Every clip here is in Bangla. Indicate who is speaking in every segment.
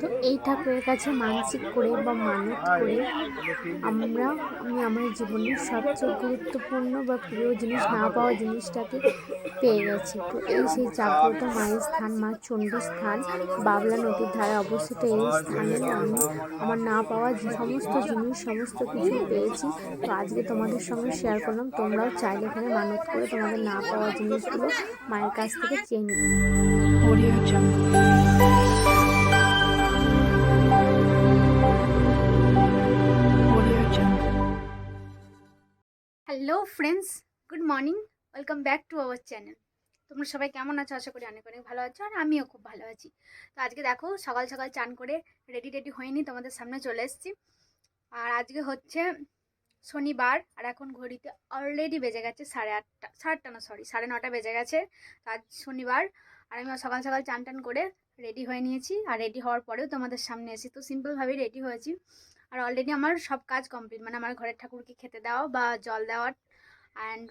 Speaker 1: তো এই ঠাকুরের কাছে মানসিক করে বা মানত করে আমরা, আমি আমার জীবনের সবচেয়ে গুরুত্বপূর্ণ বা প্রিয় জিনিস না পাওয়া জিনিসটাকে পেয়ে গেছি। তো এই সেই জাগ্রত মায়ের স্থান, মা চণ্ডীর স্থান, বাবলা নদীর ধারে অবস্থিত এই স্থানে আমি আমার না পাওয়া যে সমস্ত জিনিস, সমস্ত কিছু পেয়েছি। তো আজকে তোমাদের সঙ্গে শেয়ার করলাম। তোমরাও চাইলে এখানে মানত করে তোমাদের না পাওয়া জিনিসগুলো মায়ের কাছ থেকে চেয়ে নিও।
Speaker 2: Hello friends good morning welcome back to our channel তোমরা সবাই কেমন আছো? আশা করি অনেক অনেক ভালো আছো, আর আমিও খুব ভালো আছি। তো আজকে দেখো, সকাল সকাল চান করে রেডি রেডি হয়নি তোমাদের সামনে চলে এসেছি। আর আজকে হচ্ছে শনিবার, আর এখন ঘড়িতে অলরেডি বেজে গেছে সাড়ে আটটা সাড়ে আটটা না সরি সাড়ে নটা বেজে গেছে। তো আজ শনিবার, আর আমি সকাল সকাল চান টান করে রেডি হয়ে নিয়েছি। আর রেডি হওয়ার পরেও তোমাদের সামনে এসেছি। তো সিম্পলভাবেই রেডি হয়েছি। আর অলরেডি আমার সব কাজ কমপ্লিট মানে আমার ঘরের ঠাকুরকে খেতে দেওয়া বা জল দেওয়ার অ্যান্ড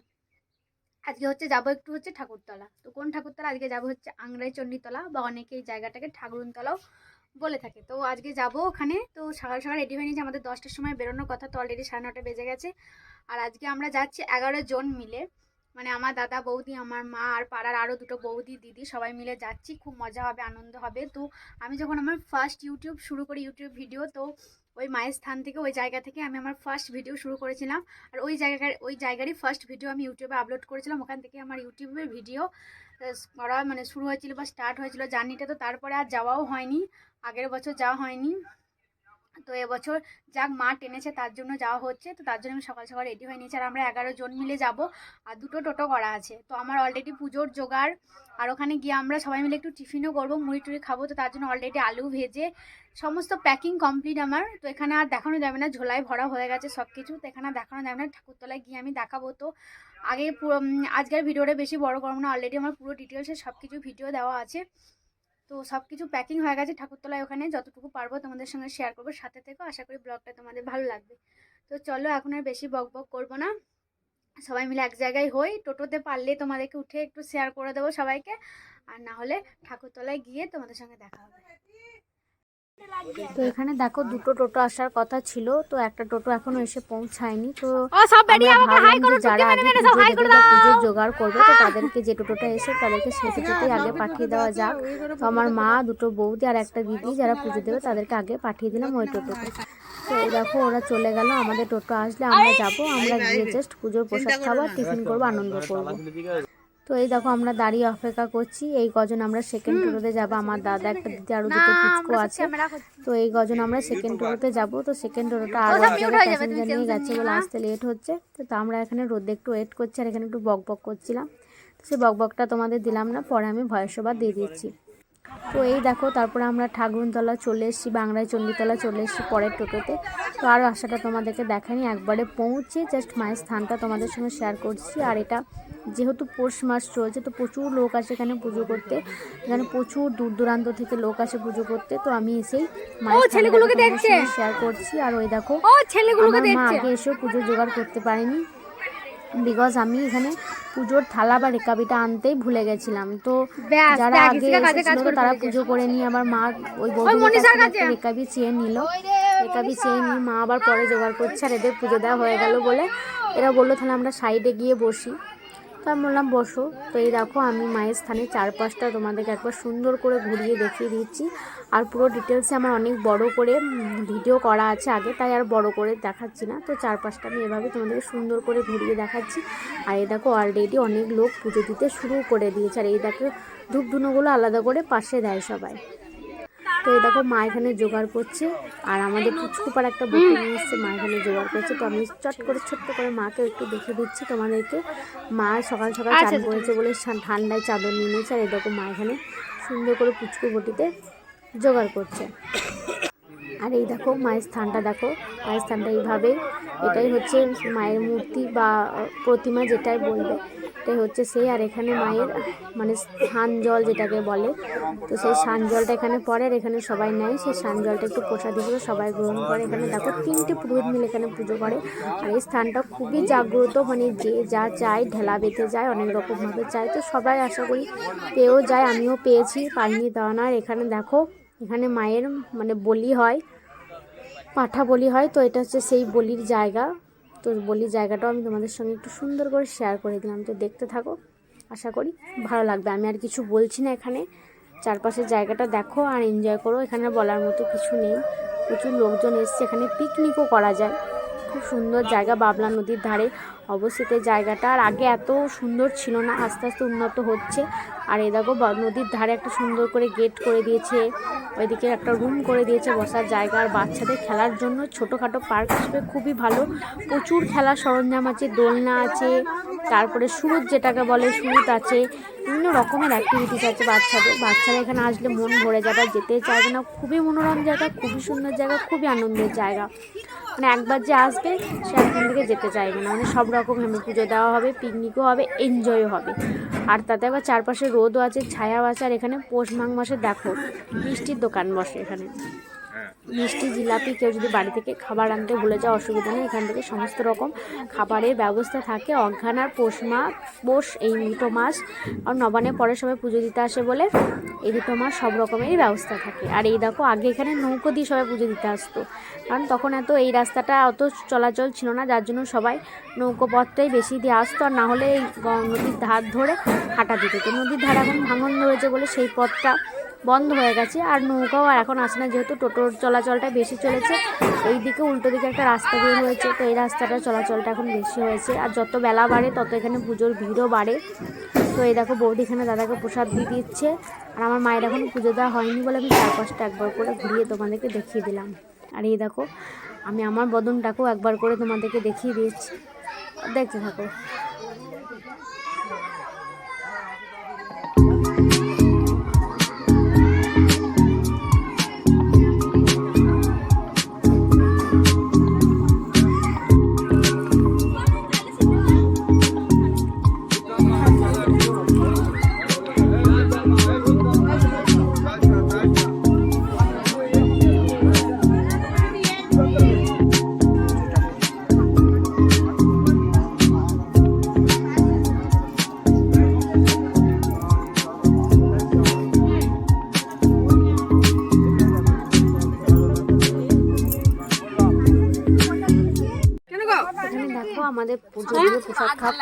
Speaker 2: আজকে হচ্ছে যাব একটু হচ্ছে ঠাকুরতলা। তো কোন ঠাকুরতলা? আজকে যাব হচ্ছে আংরাই চণ্ডীতলা বা অনেকে এই জায়গাটাকে ঠাকুরতলাও বলে থাকে। তো আজকে যাব ওখানে, তো সকাল সকাল রেডি হয়ে নিয়েছি, আমাদের দশটার সময় বেরোনোর কথা, তো অলরেডি সাড়ে নটা বেজে গেছে। আর আজকে আমরা যাচ্ছি এগারো জন মিলে মানে আমার দাদা, বৌদি, আমার মা আর পাড়ার আরও দুটো বৌদি, দিদি সবাই মিলে যাচ্ছি, খুব মজা হবে, আনন্দ হবে। তো আমি যখন আমার ফার্স্ট ইউটিউব শুরু করি ইউটিউব ভিডিও তো ওই মায়ের স্থান থেকে ওই জায়গা থেকে আমি আমার ফার্স্ট ভিডিও শুরু করেছিলাম। আর ওই জায়গার ওই জায়গারই ফার্স্ট ভিডিও আমি ইউটিউবে আপলোড করেছিলাম। ওখান থেকে আমার ইউটিউবের ভিডিও করা মানে শুরু হয়েছিল বা স্টার্ট হয়েছিল। জার্নিটা তো তারপরে আর যাওয়াও হয়নি। আগের বছর যাওয়া হয়নি। তো এবছর যাক, মা টেনেছে, তার জন্য যাওয়া হচ্ছে। তো তার জন্য আমি সকাল সকাল রেডি হয়ে নিয়েছি। আর আমরা এগারো জন মিলে যাব। আর দুটো টোটো করা আছে। তো আমার অলরেডি পুজোর জোগাড়। আর ওখানে গিয়ে আমরা সবাই মিলে একটু টিফিনও করব, মুড়ি টুড়ি খাব। তো তার জন্য অলরেডি আলু ভেজে সমস্ত প্যাকিং কমপ্লিট আমার। তো এখানে আর দেখানো যাবে না, ঝোলায় ভরা হয়ে গেছে সব কিছু তো এখানে আর দেখানো যাবে না, ঠাকুরতলায় গিয়ে আমি দেখাবো। তো আগে পুরো আজকের ভিডিওটা বেশি বড় করব না। অলরেডি আমার পুরো ডিটেলসে সব কিছু ভিডিও দেওয়া আছে। তো সব কিছু প্যাকিং হয়ে গেছে ঠাকুরতলায় ওখানে। যতটুকু পারব তোমাদের সঙ্গে শেয়ার করব। সাথে থেকেও আশা করি ব্লগটা তোমাদের ভালো লাগবে। তো চলো এখন আর বেশি বক বক করব না। সবাই মিলে এক জায়গায় হই। টোটোতে পারলে তোমাদেরকে উঠে একটু শেয়ার করে দেবো সবাইকে। আর না হলে ঠাকুরতলায় গিয়ে তোমাদের সঙ্গে দেখা হবে।
Speaker 1: তো এখানে দেখো দুটো টোটো আসার কথা ছিল তো একটা টোটো এখনও এসে পৌঁছায়নি। তো ভাবলাম যে যারা আগে পুজো দেবে বা পুজোর জোগাড় করবে তো তাদেরকে যে টোটোটা এসে তাদেরকে সেই টোটোতেই আগে পাঠিয়ে দেওয়া যাক। তো আমার মা দুটো বৌদি আর একটা দিদি যারা পুজো দেবে তাদেরকে আগে পাঠিয়ে দিলাম ওই টোটোতে। তো দেখো ওরা চলে গেল আমাদের টোটো আসলে আমরা যাব আমরা গিয়ে জাস্ট পুজোর প্রসাদ খাব আর টিফিন করব আনন্দ করব। তো এই দেখো আমরা দাঁড়িয়ে অপেক্ষা করছি। এই গজন আমরা সেকেন্ড টোটোতে যাব। আমার দাদা একটা দিদি আরও দুটো পুচকো আছে। তো এই গজন আমরা সেকেন্ড টোটোতে যাব। তো সেকেন্ড টোটোটা আরও এক জায়গায় প্যাসেঞ্জার নিয়ে গেছে বলে আসতে লেট হচ্ছে। তো তা আমরা এখানে রোদে একটু ওয়েট করছি আর এখানে একটু বক বক করছিলাম। তো সেই বক বকটা তোমাদের দিলাম না পরে আমি ভয়েস ওভার দিয়ে দিচ্ছি। তো এই দেখো তারপরে আমরা ঠাকুরতলা চলে এসেছি বাংলায় চণ্ডীতলা চলে এসেছি পরের টোটোতে। তো আর আশাটা তোমাদেরকে দেখানি একবারে পৌঁছে জাস্ট মায়ের স্থানটা তোমাদের সঙ্গে শেয়ার করছি। আর এটা যেহেতু পৌষ মাস চলছে তো প্রচুর লোক আসে এখানে পুজো করতে। এখানে প্রচুর দূর দূরান্ত থেকে লোক আসে পুজো করতে। তো আমি এসেই মায়ের ছেলেগুলোকে শেয়ার করছি। আর ওই দেখো
Speaker 2: ছেলেগুলোকে
Speaker 1: আগে এসেও পুজো জোগাড় করতে পারিনি। বিকজ আমি এখানে পুজোর থালা বা রেকাবিটা আনতেই ভুলে গেছিলাম। তো যারা আগে এসেছিল তারা পুজো করে নিয়ে আবার মা ওই বৌদির রেকাবি চেয়ে নিল। রেকাবি চেয়ে নিয়ে মা আবার পরে জোগাড় করছে আর এদের পুজো দেওয়া হয়ে গেল বলে। এরা বলল তাহলে আমরা সাইডে গিয়ে বসি। তো আমি বললাম বসো। তো এই দেখো, আমি মায়ের স্থানে চারপাশটা তোমাদেরকে একবার সুন্দর করে ঘুরিয়ে দেখিয়ে দিচ্ছি। আর পুরো ডিটেলসে আমার অনেক বড় করে ভিডিও করা আছে আগে, তাই আর বড় করে দেখাচ্ছি না। তো চারপাশটা আমি এভাবে তোমাদেরকে সুন্দর করে ঘুরিয়ে দেখাচ্ছি। আর এই দেখো অলরেডি অনেক লোক পুজো দিতে শুরু করে দিয়েছে। আর এই দেখো ধূপ ধুনোগুলো আলাদা করে পাশে দেয় সবাই। তো এই দেখো মা এখানে জোগাড় করছে আর আমাদের পুচকুপার একটা বটি নিয়ে এসছে মা এখানে জোগাড় করছে। তো আমি চট করে ছোট্ট করে মাকে একটু দেখে দিচ্ছি তোমাদেরকে। মা সকাল সকাল চান করেছে বলে ঠান্ডায় চাদর নিয়ে নিয়েছে আর এই দেখো মা এখানে সুন্দর করে পুচকু বটিতে জোগাড় করছে। আর এই দেখো মায়ের স্থানটা দেখো মায়ের স্থানটা এইভাবে এটাই হচ্ছে মায়ের মূর্তি বা প্রতিমা যেটাই বলবে। এটাই হচ্ছে সেই, আর এখানে মায়ের মানে স্নান জল যেটাকে বলে, তো সেই সান জলটা এখানে পড়ে, আর এখানে সবাই নেয়। সেই সান জলটা একটু প্রসাদ হিসেবে সবাই গ্রহণ করে। এখানে দেখো তিনটে পুরোহিত মিলে এখানে পুজো করে। আর এই স্থানটা খুবই জাগ্রত মানে যে যা চায়, ঢেলা বেঁধে যায়, অনেক রকমভাবে চায়। তো সবাই আশা করি পেয়েও যায়, আমিও পেয়েছি, পাইনি দেওয়া না। আর এখানে দেখো, এখানে মায়ের মানে বলি হয়, পাঠা বলি হয়, তো এটা হচ্ছে সেই বলির জায়গা। তো বলি, জায়গাটাও আমি তোমাদের সঙ্গে একটু সুন্দর করে শেয়ার করে দিলাম। তো দেখতে থাকো, আশা করি ভালো লাগবে। আমি আর কিছু বলছি না এখানে। চারপাশের জায়গাটা দেখো আর এনজয় করো। এখানে বলার মতো কিছু নেই। প্রচুর লোকজন এসছে। এখানে পিকনিকও করা যায়। খুব সুন্দর জায়গা বাবলা নদীর ধারে অবস্থিত জায়গাটা। আর আগে এত সুন্দর ছিল না, আস্তে আস্তে উন্নত হচ্ছে। আর এ দেখো নদীর ধারে একটা সুন্দর করে গেট করে দিয়েছে। ওইদিকে একটা রুম করে দিয়েছে, বসার জায়গা। আর বাচ্চাদের খেলার জন্য ছোটোখাটো পার্ক হিসেবে খুবই ভালো। প্রচুর খেলার সরঞ্জাম আছে, দোলনা আছে, তারপরে সুরুৎ যেটাকে বলে সুরুৎ আছে, বিভিন্ন রকমের অ্যাক্টিভিটিস আছে বাচ্চাদের। বাচ্চারা এখানে আসলে মন ভরে যাবে যেতে চাইবে না। খুবই মনোরম জায়গা, খুবই সুন্দর জায়গা, খুবই আনন্দের জায়গা। মানে একবার যে আসবে, সে এখান থেকে যেতে চাইবে না। মানে সব রকম হেমে পুজো দেওয়া হবে পিকনিকও হবে এনজয়ও হবে। আর তাতে আবার চারপাশে রোদও আছে, ছায়াও আছে, আর এখানে পৌষ মাঘ মাসে দেখো, মিষ্টির দোকান বসে এখানে। মিষ্টি জিলাপি, কেউ যদি বাড়ি থেকে খাবার আনতে ভুলে যাওয়া অসুবিধা নেই। এখান থেকে সমস্ত রকম খাবারের ব্যবস্থা থাকে। অজ্ঞান আর পৌষ মাস পৌষ এই দুটো মাস। আর নবান্নের পরে সবাই পুজো দিতে আসে বলে এই দুটো মাস সব রকমেরই ব্যবস্থা থাকে। আর এই দেখো, আগে এখানে নৌকো দিয়ে সবাই পুজো দিতে আসতো। কারণ তখন এত এই রাস্তাটা অত চলাচল ছিল না, যার জন্য সবাই নৌকো পথটাই বেশি দিয়ে আসতো। আর না হলে এই নদীর ধার ধরে হাঁটা দিত তো নদীর ধার এখন ভাঙন ধরেছে বলে সেই পথটা বন্ধ হয়ে গেছে আর নৌকাও আর এখন আসে না, যেহেতু টোটোর চলাচলটা বেশি চলেছে এই দিকে উল্টো দিকে একটা রাস্তা বের হয়েছে, তো এই রাস্তাটা চলাচলটা এখন বেশি হয়েছে আর যত বেলা বাড়ে তত এখানে পুজোর ভিড়ও বাড়ে। তো এই দেখো বৌদি এখানে দাদাকে প্রসাদ দিয়ে দিচ্ছে আর আমার মায়ের এখন পুজো দেওয়া হয়নি বলে আমি চারপাশটা একবার করে ঘুরিয়ে তোমাদেরকে দেখিয়ে দিলাম। আর এই দেখো, আমি আমার বদনটাকেও একবার করে তোমাদেরকে দেখিয়ে দিয়েছি। দেখতে থাকো। আমাদের পুজো দিয়ে প্রসাদ খাওয়া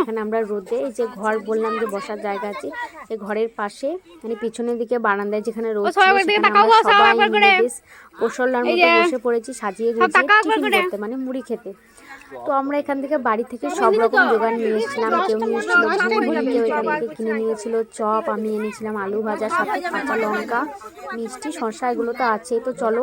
Speaker 1: এখানে আমরা রোদে এই যে ঘর বললাম যে বসার জায়গা আছে এই ঘরের পাশে মানে পিছনের দিকে বারান্দায় যেখানে রোদ সবাই মতো বসে পড়েছি সাজিয়ে গুছিয়ে মানে মুড়ি খেতে। তো আমরা এখান থেকে বাড়ি থেকে সব রকম জোগাড় নিয়ে এসেছিলাম। কেউ নিয়ে এসেছিল কেউ কিনে নিয়েছিল চপ, আমি এনেছিলাম আলু ভাজা, সাথে কাঁচা লঙ্কা, মিষ্টি, শসা, এগুলো তো আছেই। তো চলো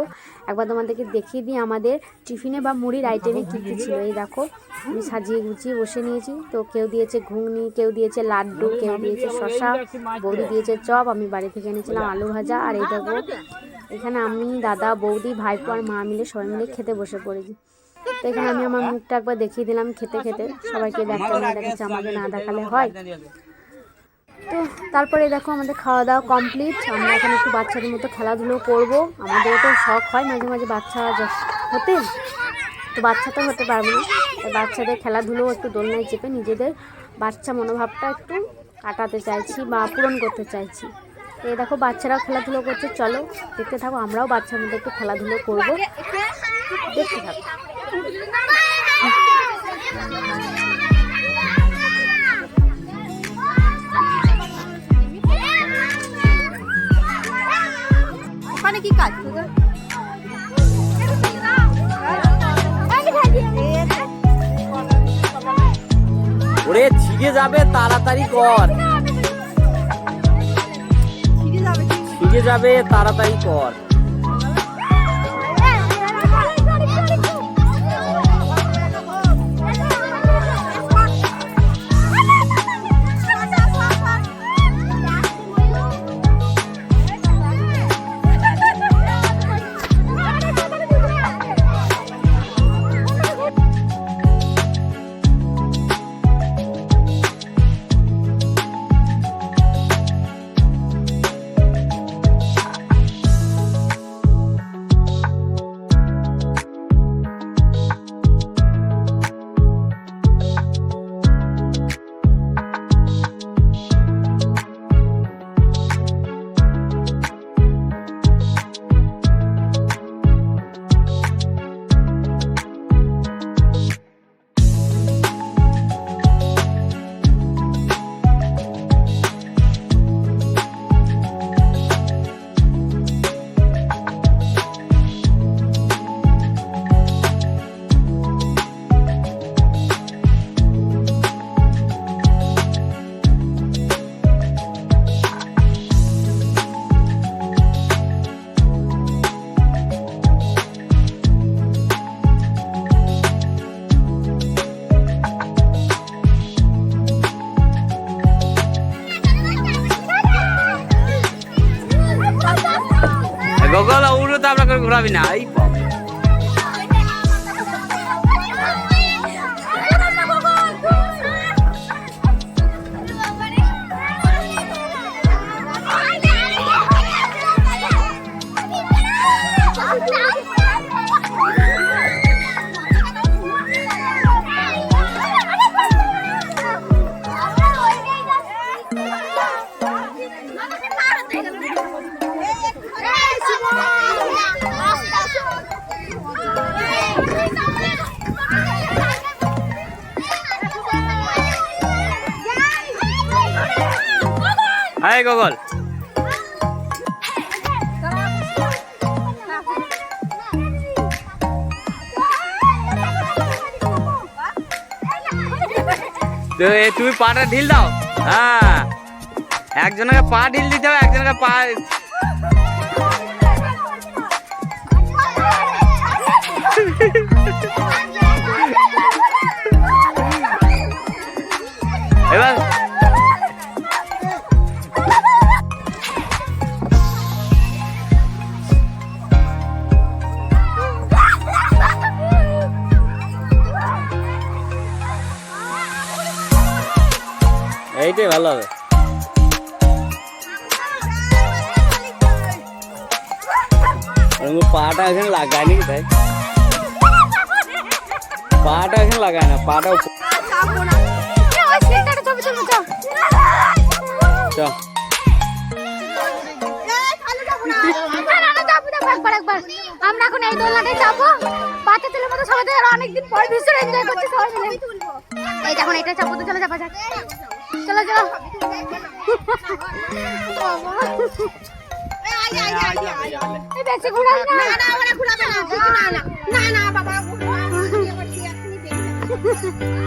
Speaker 1: একবার তোমাদেরকে দেখিয়ে দিই আমাদের টিফিনে বা মুড়ির আইটেমে কী কী ছিল। এই দেখো, আমি সাজিয়ে গুছিয়ে বসে নিয়েছি। তো কেউ দিয়েছে ঘুগনি, কেউ দিয়েছে লাড্ডু, কেউ দিয়েছে শসা, বৌদি দিয়েছে চপ, আমি বাড়ি থেকে এনেছিলাম আলু ভাজা। আর এই দেখো, এখানে আমি, দাদা, বৌদি, ভাইপো আর মা মিলে সবাই মিলে খেতে বসে পড়েছি। তো এখানে আমি আমার মুখটা একবার দেখিয়ে দিলাম খেতে খেতে। সবাইকে দেখতে না দেখাচ্ছে আমাকে না দেখালে হয়। তো তারপরে দেখো আমাদের খাওয়া দাওয়া কমপ্লিট আমরা এখন একটু বাচ্চাদের মতো খেলাধুলো করব। আমাদের তো শখ হয় মাঝে মাঝে বাচ্চা হতে। তো বাচ্চা তো হতে পারবে না। বাচ্চাদের খেলাধুলো একটু দোলনায় চেপে নিজেদের বাচ্চা মনোভাবটা একটু কাটাতে চাইছি বা পূরণ করতে চাইছি। তো এই দেখো বাচ্চারাও খেলাধুলো করছে। চলো দেখতে থাকো, আমরাও বাচ্চার মধ্যে একটু খেলাধুলো করব। দেখতে থাকো।
Speaker 2: ওখানে কি কাজ?
Speaker 3: ওরে ছিগে যাবে তাড়াতাড়ি কর। ছিগে যাবে তাড়াতাড়ি কর। তো আপনাকে ঘোরাবি না এই হাই গোগল। তো এ তুমি পাটা ঢিল দাও। হ্যাঁ। একজনকে পা ঢিল দিতে হবে একজনকে পা এইটাই ভালো হবে। পাটা এখানে লাগায়নি তাই পাটা এখানে লাগায় না পাটা
Speaker 2: আমরা এখন এই দোলনাটায় চাপবো বাচ্চা ছেলের মতো সবাই অনেকদিন পর ভীষণ এনজয় করছে সবাই মিলে এই দেখুন এটা চাপবো তো চলো চাপা যাক। চলো চলো। বেশি ঘুরাস না।
Speaker 1: যেমন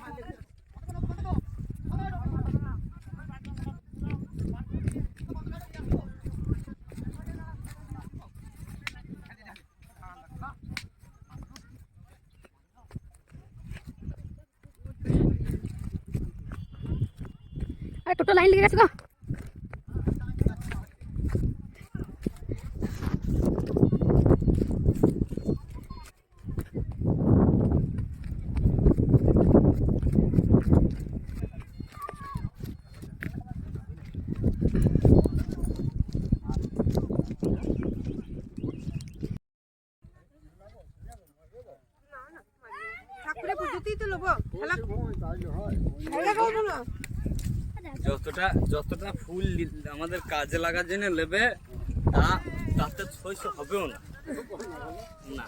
Speaker 1: আরে টোটো লাইন লেগে গেছে গো
Speaker 3: যতটা ফুল আমাদের কাজে লাগার জন্য নেবে তা তাতে শস্য হবেও না। না।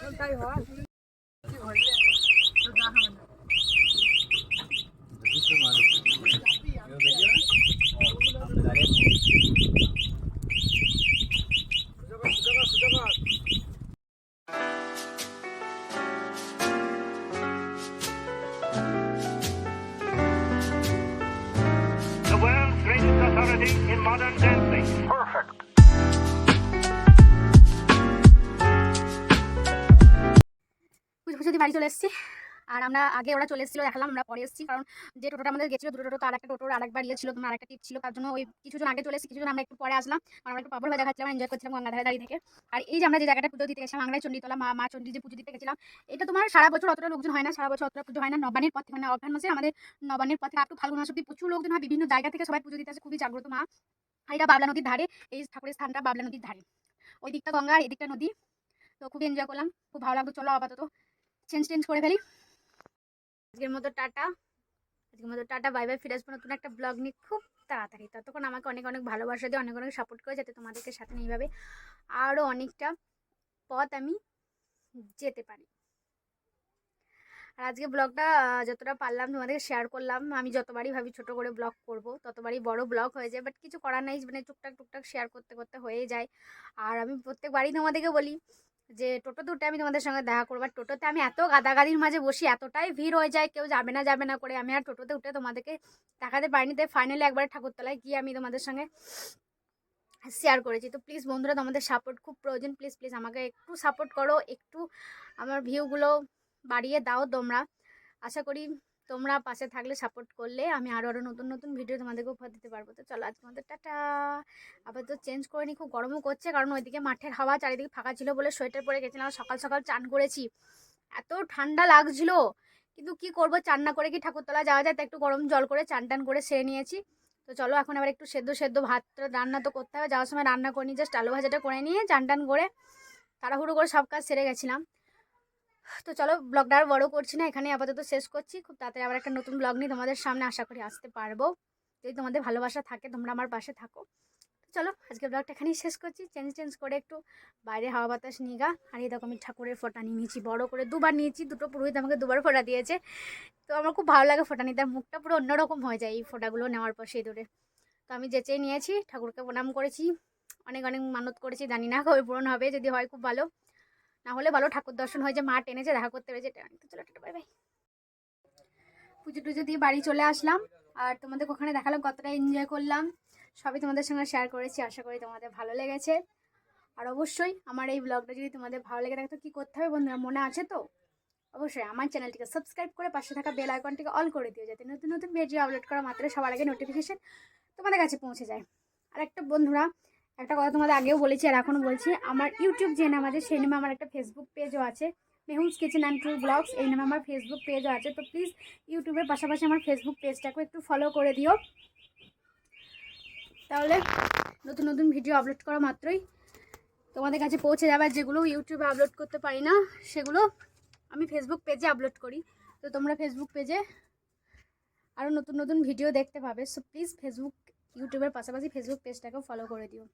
Speaker 2: আমরা আগে ওরা চলে এসেছিল, দেখালাম, আমরা পরে এসেছি। কারণ যে টোটোটা আমাদের গেছিল, দুটো টোটো আর একটা টোটোর আরেকবার ইয়ে ছিল, তোমার আরেকটা টিপ ছিল, তার জন্য ওই কিছুজন আগে চলে এসেছি, কিছুজন আমরা একটু পরে আসলাম। আর আমরা একটু পাপড় ভাজা খাচ্ছিলাম এনজয় করছিলাম গঙ্গাধারে দাঁড়িয়ে থেকে আর এই যে আমরা যে জায়গাটা পুজো দিতে গেছিলাম আংরাই চণ্ডীতলা, মা মা চণ্ডী যে পুজো দিতে গেছিলাম, এটা তোমার সারা বছর অতটা লোকজন হয় না, সারা বছর অতটা পুজো হয় না। নবানের পথে মানে অঘ্রান মাসে আমাদের নবানের পথে আপ টু ফাল্গুন মাস অব্দি প্রচুর লোকজন হয়, বিভিন্ন জায়গা থেকে সবাই পুজো দিতে আসে, খুবই জাগ্রত মা। আর এটা বাবলা নদীর ধারে, এই ঠাকুরের স্থানটা বাবলা নদীর ধারে। ওই দিকটা গঙ্গা, আর এদিকটা নদী। তো খুবই এনজয় করলাম, খুব ভালো লাগল, চলো আপাতত চেঞ্জ টেঞ্জ করে ফেলি। আজকের মতো টাটা। আজকের মতো টাটা, বাই বাই। ফিরে আসব নতুন একটা ব্লগ নিয়ে খুব তাড়াতাড়ি। ততক্ষণ আমাকে অনেক অনেক ভালোবাসা দিয়ে অনেক অনেক সাপোর্ট করে যাতে তোমাদেরকে সাথে নিয়ে এইভাবে আরও অনেকটা পথ আমি যেতে পারি। আর আজকে ব্লগটা যতটা পারলাম তোমাদেরকে শেয়ার করলাম। আমি যতবারই ভাবি ছোট করে ব্লগ করব, ততবারই বড় ব্লগ হয়ে যায়। বাট কিছু করার নাই মানে টুকটাক টুকটাক শেয়ার করতে করতে হয়ে যায়। আর আমি প্রত্যেকবারই তোমাদেরকে বলি যে টোটোতে উঠে আমি তোমাদের সঙ্গে দেখা করব। টোটোতে আমি এত গাদাগাদির মাঝে বসি, এতটাই ভিড় হয়ে যায়, কেউ যাবে না যাবে না করে। আমি আর টোটোতে উঠে তোমাদেরকে দেখাতে পারিনি। তাই ফাইনালি একবার ঠাকুরতলায় গিয়ে আমি তোমাদের সঙ্গে শেয়ার করেছি। তো প্লিজ বন্ধুরা, তোমাদের সাপোর্ট খুব প্রয়োজন। প্লিজ প্লিজ আমাকে একটু সাপোর্ট করো। একটু আমার ভিউগুলো বাড়িয়ে দাও তোমরা। আশা করি তোমরা পাশে থাকলে সাপোর্ট করলে আমি আরও আরও নতুন নতুন ভিডিও তোমাদেরকে উপহার দিতে পারব। তো চলো আজকে আমাদের টাটা। আবার তো চেঞ্জ করে নি খুব গরমও করছে, কারণ ওইদিকে মাঠের হাওয়া চারিদিকে ফাঁকা ছিল বলে সোয়েটার পরে গেছিলাম, সকাল সকাল চান করেছি। এত ঠান্ডা লাগছিল, কিন্তু কি করব, চান না করে কি ঠাকুরতলা যাওয়া যায়? তো একটু গরম জল করে চান টান করে সেরে নিয়েছি। তো চলো এখন আবার একটু সেদ্ধ সেদ্ধ ভাত রান্না তো করতে হবে, যাওয়ার সময় রান্না করে নিয়ে জাস্ট আলু ভাজাটা করে নিয়ে চান টান করে তাড়াহুড়ো করে সব কাজ সেরে গেছিলাম। তো চলো ব্লগটা আর বড় করছি না এখানে আপাতত শেষ করছি। খুব তাড়াতাড়ি আবার একটা নতুন ব্লগ নিয়ে তোমাদের সামনে আশা করি আসতে পারব। যদি তোমাদের ভালোবাসা থাকে, তোমরা আমার পাশে থাকো। তো চলো আজকে ব্লগটা এখানেই শেষ করছি। চেঞ্জ চেঞ্জ করে একটু বাইরে হাওয়া বাতাস নিগা আর এই দেখো আমি ঠাকুরের ফোঁটা নিয়ে নিয়েছি, বড় করে দুবার নিয়েছি। দুটো পুরোহিত আমাকে দুবার ফোঁটা দিয়েছে। তো আমার খুব ভালো লাগে ফোঁটা নিতে। মুখটা পুরো অন্যরকম হয়ে যায় এই ফোঁটাগুলো নেওয়ার পর সেই দূরে। তো আমি যেচেই নিয়েছি, ঠাকুরকে প্রণাম করেছি। অনেক অনেক মানত করেছি, জানি না কবে পূরণ হবে, যদি হয় খুব ভালো। না হলে ভালো ঠাকুর দর্শন হয়ে যে মা টেনেছে, দেখা করতে পেরেছে চলো বাই বাই পুজো টুজো দিয়ে বাড়ি চলে আসলাম। আর তোমাদের ওখানে দেখালাম, কতটা এনজয় করলাম। সবই তোমাদের সঙ্গে শেয়ার করেছি, আশা করি তোমাদের ভালো লেগেছে। আর অবশ্যই আমার এই ব্লগটা যদি তোমাদের ভালো লেগে থাকে, তো কী করতে হবে বন্ধুরা, মনে আছে তো? অবশ্যই আমার চ্যানেলটিকে সাবস্ক্রাইব করে পাশে থাকা বেল আইকনটিকে অল করে দিও, যাতে নতুন নতুন ভিডিও আপলোড করা মাত্র সবার আগে নোটিফিকেশান তোমাদের কাছে পৌঁছে যায়। আর একটা বন্ধুরা একটা কথা তোমাদের আগেও বলেছি আর এখনও বলছি, আমার ইউটিউব যে নাম আছে, সেই নামে আমার একটা ফেসবুক পেজও আছে Mehum's kitchen and true blogs এই নামে আমার ফেসবুক পেজও আছে, তো প্লিজ ইউটিউবের পাশাপাশি আমার ফেসবুক পেজটাকেও একটু ফলো করে দিও। তাহলে নতুন নতুন ভিডিও আপলোড করা মাত্রই তোমাদের কাছে পৌঁছে যাবে যেগুলো ইউটিউবে আপলোড করতে পারি না, সেগুলো আমি ফেসবুক পেজে আপলোড করি। তো তোমরা ফেসবুক পেজে আরও নতুন নতুন ভিডিও দেখতে পাবে সো প্লিজ ফেসবুক ইউটিউবের পাশাপাশি ফেসবুক পেজটাকেও ফলো করে দিও।